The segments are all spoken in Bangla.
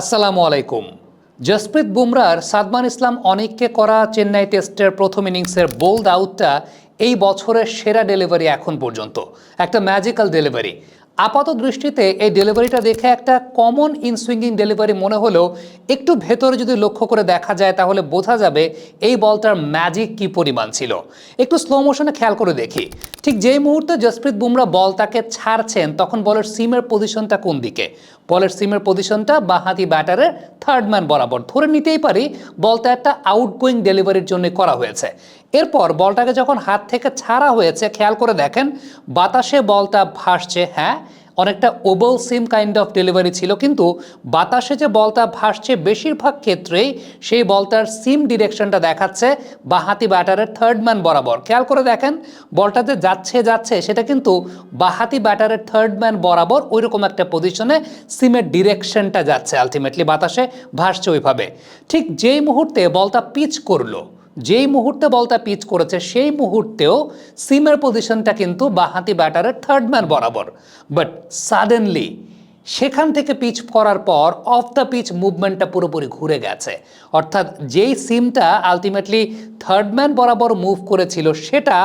আসসালামু আলাইকুম। জসপ্রীত বুমরার সাদমান ইসলাম অনেককে করা চেন্নাই টেস্টের প্রথম ইনিংসের বোল্ড আউটটা এই বছরের সেরা ডেলিভারি এখন পর্যন্ত, একটা ম্যাজিক্যাল ডেলিভারি। আপাত দৃষ্টিতে এই ডেলিভারিটা দেখে একটা কমন ইনসুইঙ্গিং ডেলিভারি মনে হলেও একটু ভেতরে যদি লক্ষ্য করে দেখা যায় তাহলে বোঝা যাবে এই বলটার ম্যাজিক কি পরিমাণ ছিল। একটু স্লো মোশনে খেয়াল করে দেখি। ঠিক যেই মুহূর্তে জসপ্রীত বুমরা বল তাকে ছাড়ছেন, তখন বলের সিমের পজিশনটা কোন দিকে? বলের সিমের পজিশনটা বা হাতি ব্যাটারের থার্ড ম্যান বরাবর। ধরে নিতেই পারি, বলটা একটা আউটগোয়িং ডেলিভারির জন্য করা হয়েছে। এরপর বলটাকে যখন হাত থেকে ছাড়া হয়েছে, খেয়াল করে দেখেন, বাতাসে বলটা ভাসছে হ্যাঁ? অনেকটা wobble seam kind of delivery ছিল, কিন্তু বাতাসে যে বলটা ভাসছে বেশিরভাগ ক্ষেত্রেই সেই বলটার সিম ডিরেকশনটা দেখাচ্ছে বাহাতি ব্যাটারের থার্ড ম্যান বরাবর। খেয়াল করে দেখেন, বলটা যে যাচ্ছে যাচ্ছে সেটা কিন্তু বাহাতি ব্যাটারের থার্ড ম্যান বরাবর ওইরকম একটা পজিশনে সিমের ডিরেকশনটা যাচ্ছে। আলটিমেটলি বাতাসে ভাসছে ওইভাবে। ঠিক যেই মুহূর্তে বলটা পিচ করল যেই মুহূর্তে বলটা পিচ করেছে, সেই মুহূর্তেও সিমের পজিশনটা কিন্তু বাঁহাতি ব্যাটারের থার্ড ম্যান বরাবর। বাট সাডেনলি সেখান থেকে পিচ করার পর অফ দ্য পিচ মুভমেন্টটা পুরোপুরি ঘুরে গেছে। অর্থাৎ যেই সিমটা আলটিমেটলি থার্ড ম্যান বরাবর মুভ করেছিল, সেটা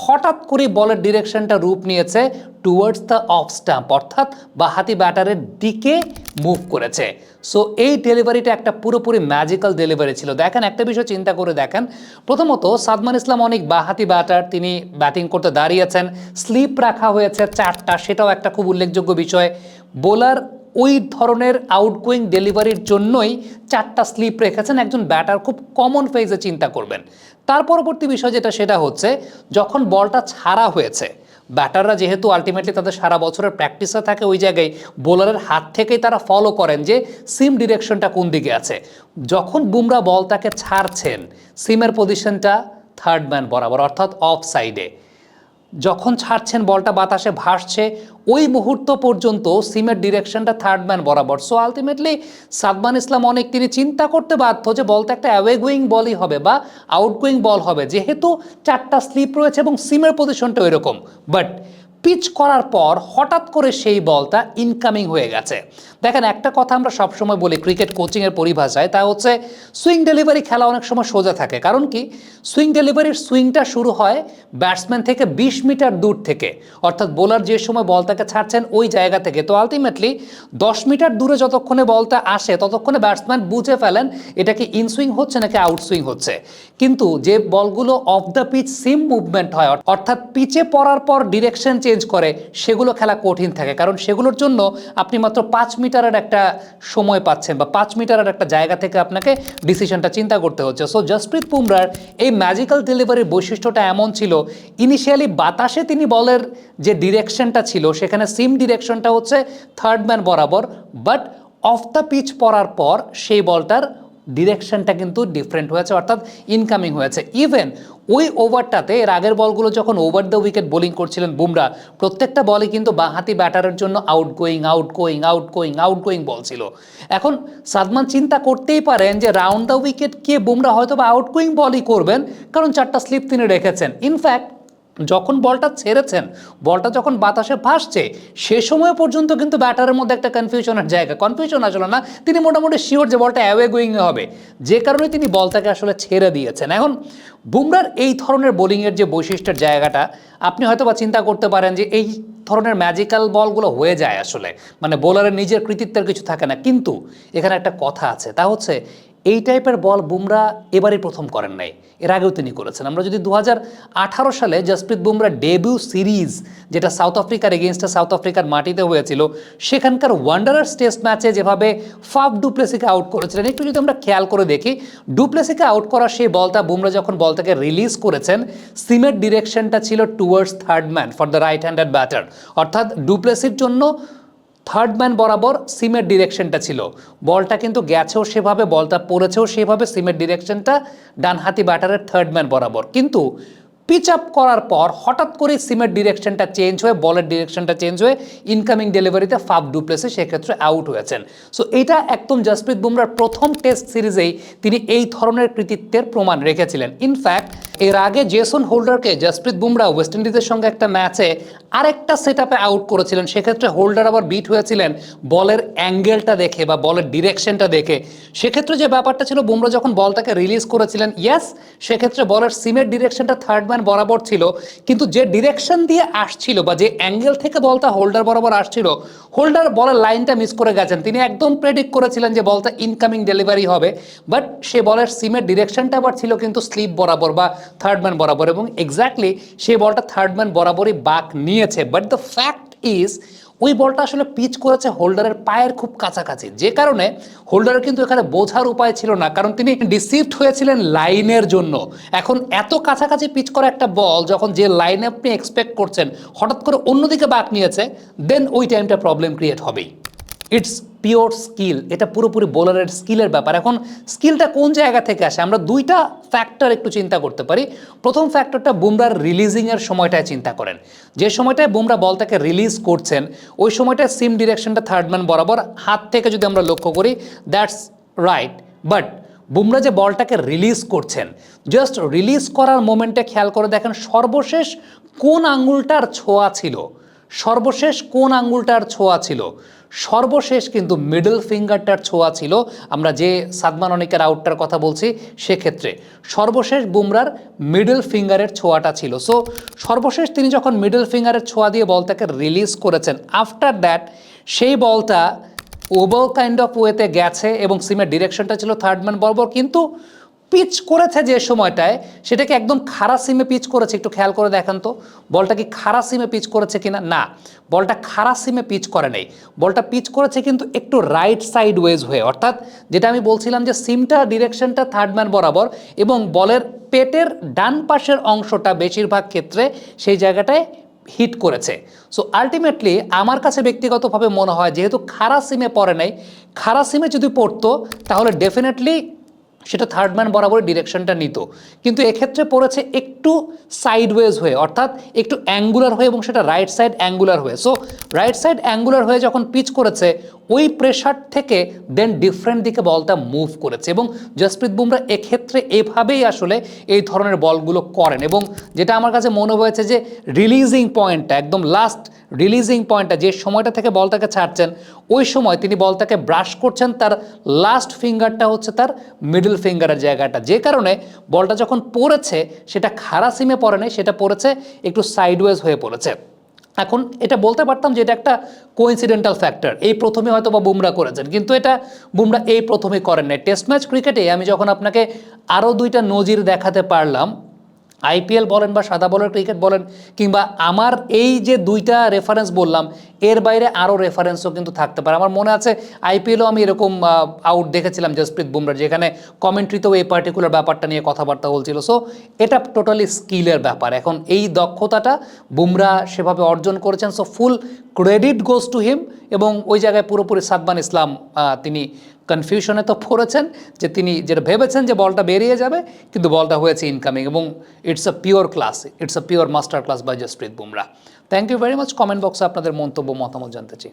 হঠাৎ করে বলের ডিরেকশনটা রূপ নিয়েছে টুয়ার্ডস দ্য অফ স্টাম্প অর্থাৎ বাহাতি ব্যাটারের দিকে মুভ করেছে। সো এই ডেলিভারিটা একটা পুরোপুরি ম্যাজিক্যাল ডেলিভারি ছিল। দেখেন, একটা বিষয় চিন্তা করে দেখেন। প্রথমত, সাদমান ইসলাম অনেক বাহাতি ব্যাটার, তিনি ব্যাটিং করতে দাঁড়িয়েছেন। স্লিপ রাখা হয়েছে চারটা, সেটাও একটা খুব উল্লেখযোগ্য বিষয়। বোলার ওই ধরনের আউটগোয়িং ডেলিভারির জন্যই চারটা স্লিপ রেখেছেন একজন ব্যাটার খুব কমন ফেজে চিন্তা করবেন। তার পরবর্তী বিষয় যেটা, সেটা হচ্ছে যখন বলটা ছাড়া হয়েছে, ব্যাটাররা যেহেতু আলটিমেটলি তাদের সারা বছরের প্র্যাকটিসে থাকে, ওই জায়গায় বোলারের হাত থেকেই তারা ফলো করেন যে সিম ডিরেকশনটা কোন দিকে আছে। যখন বুমরা বলটাকে ছাড়ছেন সিমের পজিশনটা থার্ড ম্যান বরাবর, অর্থাৎ অফ সাইডে যখন ছাড়ছেন বলটা, বাতাসে ভাসছে, ওই মুহূর্ত পর্যন্ত সিমের ডিরেকশনটা থার্ড ম্যান বরাবর। সো আলটিমেটলি সাদমান ইসলাম অনেক তিনি চিন্তা করতে বাধ্য যে বলটা একটা অ্যাওয়ে গোয়িং বলই হবে বা আউটগোয়িং বল হবে। যেহেতু চারটা স্লিপ রয়েছে এবং সিমের পজিশনটা ওইরকম বাট পিচ করার পর হঠাৎ করে সেই বলটা ইনকামিং হয়ে গেছে। দেখেন, একটা কথা আমরা সবসময় বলি ক্রিকেট কোচিংয়ের পরিভাষায়, তা হচ্ছে সুইং ডেলিভারি খেলা অনেক সময় সোজা থাকে। কারণ কি? সুইং ডেলিভারির সুইংটা শুরু হয় ব্যাটসম্যান থেকে বিশ মিটার দূর থেকে। অর্থাৎ বোলার যে সময় বলটাকে ছাড়ছেন ওই জায়গা থেকে। তো আলটিমেটলি দশ মিটার দূরে যতক্ষণে বলটা আসে, ততক্ষণে ব্যাটসম্যান বুঝে ফেলেন এটা কি ইনসুইং হচ্ছে নাকি আউটসুইং হচ্ছে। কিন্তু যে বলগুলো off the pitch seam movement হয়, অর্থাৎ পিচে পড়ার পর ডিরেকশন করে, সেগুলো খেলা কঠিন থাকে। কারণ সেগুলোর জন্য আপনি মাত্র পাঁচ মিটারের একটা সময় পাচ্ছেন বা পাঁচ মিটারের একটা জায়গা থেকে আপনাকে ডিসিশনটা চিন্তা করতে হচ্ছে। সো জসপ্রীত বুমরার এই ম্যাজিক্যাল ডেলিভারির বৈশিষ্ট্যটা এমন ছিল ইনিশিয়ালি বাতাসে তিনি বলের যে ডিরেকশনটা ছিল, সেখানে সিম ডিরেকশনটা হচ্ছে থার্ড ম্যান বরাবর বাট অফ দ্য পিচ পড়ার পর সেই বলটার ডিরেকশনটা কিন্তু ডিফারেন্ট হয়েছে, অর্থাৎ ইনকামিং হয়েছে। ইভেন ওই ওভারটাতে এর আগের বলগুলো যখন ওভার দ্য উইকেট বোলিং করছিলেন বুমরা, প্রত্যেকটা বলই কিন্তু বাঁহাতি ব্যাটারের জন্য outgoing outgoing outgoing outgoing ball ছিল। এখন সাদমান চিন্তা করতেই পারেন যে রাউন্ড দ্য উইকেট কে বুমরা হয়তো বা আউট গোয়িং বলই করবেন, কারণ চারটা স্লিপ তিনি রেখেছেন। ইনফ্যাক্ট যখন বলটা ছেড়েছেন, বলটা যখন বাতাসে ভাসছে, সে সময় পর্যন্ত কিন্তু ব্যাটারের মধ্যে একটা কনফিউশনের জায়গা। কনফিউশন আসলে না, তিনি মোটামুটি শিওর যে বলটা অ্যাওয়ে গোয়িং হবে। যে কারণে তিনি বলটাকে আসলে ছেড়ে দিয়েছেন। এখন, বুমরার এই ধরনের বোলিংয়ের যে বৈশিষ্ট্যের জায়গাটা, আপনি হয়তো বা চিন্তা করতে পারেন যে এই ধরনের ম্যাজিক্যাল বলগুলো হয়ে যায় আসলে। মানে বোলারের নিজের কৃতিত্বের কিছু থাকে না। কিন্তু, এখানে একটা কথা আছে। তা হচ্ছে এই টাইপের বল বুমরা এবারই প্রথম করেন নাই। এর আগেও তিনি করেছেন। আমরা যদি দু হাজার আঠারো সালে জসপ্রীত বুমরা ডেবিউ সিরিজ, যেটা সাউথ আফ্রিকার এগেনস্টে সাউথ আফ্রিকার মাটিতে হয়েছিল, সেখানকার ওয়ান্ডারার্স টেস্ট ম্যাচে যেভাবে ফাফ ডুপ্লেসিকে আউট করেছিলেন, একটু যদি আমরা খেয়াল করে দেখি, ডুপ্লেসিকে আউট করা সেই বলটা, বুমরা যখন বলটাকে রিলিজ করেছেন, সিমের ডিরেকশনটা ছিল towards third man for the right handed batter অর্থাৎ ডুপ্লেসির জন্য থার্ড ম্যান বরাবর সিমের ডিরেকশনটা ছিল। বলটা কিন্তু গেছেও সেভাবে, বলটা পড়েছেও সেভাবে সিমের ডিরেকশনটা ডানহাতি ব্যাটারের থার্ড ম্যান বরাবর। কিন্তু পিচ আপ করার পর হঠাৎ করে সিমের ডিরেকশনটা চেঞ্জ হয়ে, বলের ডিরেকশনটা চেঞ্জ হয়ে ইনকামিং ডেলিভারিতে ফাফ ডুপ্লেসে সেক্ষেত্রে আউট হয়েছেন। সো এটা একদম জসপ্রীত বুমরার প্রথম টেস্ট সিরিজেই তিনি এই ধরনের কৃতিত্বের প্রমাণ রেখেছিলেন। ইনফ্যাক্ট এর আগে জেসন হোল্ডারকে জসপ্রীত বুমরা ওয়েস্ট ইন্ডিজের সঙ্গে একটা ম্যাচে আরেকটা সেট আপে আউট করেছিলেন। সেক্ষেত্রে হোল্ডার আবার বিট হয়েছিলেন বলের অ্যাঙ্গেলটা দেখে বা বলের ডিরেকশনটা দেখে। সেক্ষেত্রে যে ব্যাপারটা ছিল, বুমরা যখন বলটাকে রিলিজ করেছিলেন ইয়াস সেক্ষেত্রে বলের সিমের ডিরেকশনটা থার্ড ম্যান বরাবর ছিল। কিন্তু যে ডিরেকশন দিয়ে আসছিল বা যে অ্যাঙ্গেল থেকে বলটা হোল্ডার বরাবর আসছিল, হোল্ডার বলের লাইনটা মিস করে গেছেন। তিনি একদম প্রেডিক্ট করেছিলেন যে বলটা ইনকামিং ডেলিভারি হবে বাট সে বলের সিমের ডিরেকশনটা আবার ছিল কিন্তু স্লিপ বরাবর বা থার্ড ম্যান বরাবর এবং এক্স্যাক্টলি সেই বলটা থার্ড ম্যান বরাবরই বাক নিয়েছে। বাট দ্য ফ্যাক্ট ইজ ওই বলটা আসলে পিচ করেছে হোল্ডারের পায়ের খুব কাছাকাছি। যে কারণে হোল্ডারের কিন্তু এখানে বোঝার উপায় ছিল না, কারণ তিনি ডিসিভড হয়েছিলেন লাইনের জন্য। এখন এত কাছাকাছি পিচ করা একটা বল, যখন যে লাইনে আপনি এক্সপেক্ট করছেন, হঠাৎ করে অন্যদিকে বাক নিয়েছে দেন ওই টাইমটা প্রবলেম ক্রিয়েট হবেই। ইটস পিওর স্কিল এটা পুরোপুরি বোলারের স্কিলের ব্যাপার। এখন স্কিলটা কোন জায়গা থেকে আসে? আমরা দুইটা ফ্যাক্টর একটু চিন্তা করতে পারি। প্রথম ফ্যাক্টরটা বুমরার রিলিজিংয়ের সময়টায় চিন্তা করেন। যে সময়টায় বুমরা বলটাকে রিলিজ করছেন, ওই সময়টায় সিম ডিরেকশনটা থার্ড ম্যান বরাবর হাত থেকে যদি আমরা লক্ষ্য করি দ্যাটস রাইট বাট বুমরা যে বলটাকে রিলিজ করছেন জাস্ট রিলিজ করার মোমেন্টে খেয়াল করে দেখেন সর্বশেষ কোন আঙুলটার ছোঁয়া ছিল। সর্বশেষ কোন আঙ্গুলটার ছোঁয়া ছিল? সর্বশেষ কিন্তু মিডল ফিঙ্গারটার ছোঁয়া ছিল। আমরা যে সাদমান অনিকের আউটটার কথা বলছি, সেক্ষেত্রে সর্বশেষ বুমরার মিডল ফিঙ্গারের ছোঁয়াটা ছিল। সো সর্বশেষ তিনি যখন মিডল ফিঙ্গারের ছোঁয়া দিয়ে বলটাকে রিলিজ করেছেন আফটার দ্যাট সেই বলটা ওভাল কাইন্ড অফ ওয়েতে গেছে এবং সিমের ডিরেকশনটা ছিল থার্ড ম্যান বরাবর। কিন্তু পিচ করেছে যে সময়টায়, সেটাকে একদম খাড়া সিমে পিচ করেছে। একটু খেয়াল করে দেখেন তো, বলটা কি খাড়া সিমে পিচ করেছে কিনা? না, বলটা খাড়া সিমে পিচ করে নেই। বলটা পিচ করেছে কিন্তু একটু রাইট সাইড ওয়েজ হয়ে, অর্থাৎ যেটা আমি বলছিলাম যে সিমটা, ডিরেকশনটা থার্ড ম্যান বরাবর এবং বলের পেটের ডান পাশের অংশটা বেশিরভাগ ক্ষেত্রে সেই জায়গাটায় হিট করেছে। সো আলটিমেটলি আমার কাছে ব্যক্তিগতভাবে মনে হয়, যেহেতু খারা সিমে পড়ে নাই খারা সিমে যদি পড়তো, তাহলে ডেফিনেটলি সেটা থার্ড ম্যান বরাবর ডিরেকশনটা নিত। কিন্তু এক্ষেত্রে পড়েছে একটু সাইডওয়েজ হয়ে, অর্থাৎ একটু অ্যাঙ্গুলার হয়ে এবং সেটা রাইট সাইড অ্যাঙ্গুলার হয়ে। সো রাইট সাইড অ্যাঙ্গুলার হয়ে যখন পিচ করেছে ওই প্রেশার থেকে দেন ডিফারেন্ট দিকে বলটা মুভ করেছে এবং জসপ্রীত বুমরা এক্ষেত্রে এভাবেই আসলে এই ধরনের বলগুলো করেন এবং যেটা আমার কাছে মনে হয়েছে যে রিলিজিং পয়েন্টটা একদম লাস্ট রিলিজিং পয়েন্টটা যে সময়টা থেকে বলটাকে ছাড়ছেন, ওই সময় তিনি বলটাকে ব্রাশ করছেন, তার লাস্ট ফিঙ্গারটা হচ্ছে তার মিডল ফিঙ্গারের জায়গাটা। যে কারণে বলটা যখন পড়েছে, সেটা খাড়া সিমে পড়ে সেটা পড়েছে, একটু সাইডওয়েজ হয়ে পড়েছে। এখন এটা বলতে পারতাম যে এটা একটা কোইন্সিডেন্টাল ফ্যাক্টর এই প্রথমে হয়তো বা বুমরা করেছেন, কিন্তু এটা বুমরা এই প্রথমে করেন নাই। টেস্ট ম্যাচ ক্রিকেটে আমি যখন আপনাকে আরও দুইটা নজির দেখাতে পারলাম আইপিএল বলেন বা সাদা বলের ক্রিকেট বলেন কিংবা আমার এই যে দুইটা রেফারেন্স বললাম, এর বাইরে আরও রেফারেন্সও কিন্তু থাকতে পারে। আমার মনে আছে আইপিএলও আমি এরকম আউট দেখেছিলাম জসপ্রীত বুমরার যেখানে কমেন্ট্রিতেও এই পার্টিকুলার ব্যাপারটা নিয়ে কথাবার্তা বলছিল। সো এটা টোটালি স্কিলের ব্যাপার। এখন এই দক্ষতাটা বুমরা সেভাবে অর্জন করেছেন। So full credit goes to him এবং ওই জায়গায় পুরোপুরি সাদমান ইসলাম তিনি কনফিউশনে তো পড়েছেন যে তিনি যেটা ভেবেছেন যে বলটা বেরিয়ে যাবে, কিন্তু বলটা হয়েছে ইনকামিং এবং it's a pure class it's a pure master class by Jasprit Bumrah thank you very much comment বক্সে আপনাদের মন্তব্য, মতামত জানতে চাই।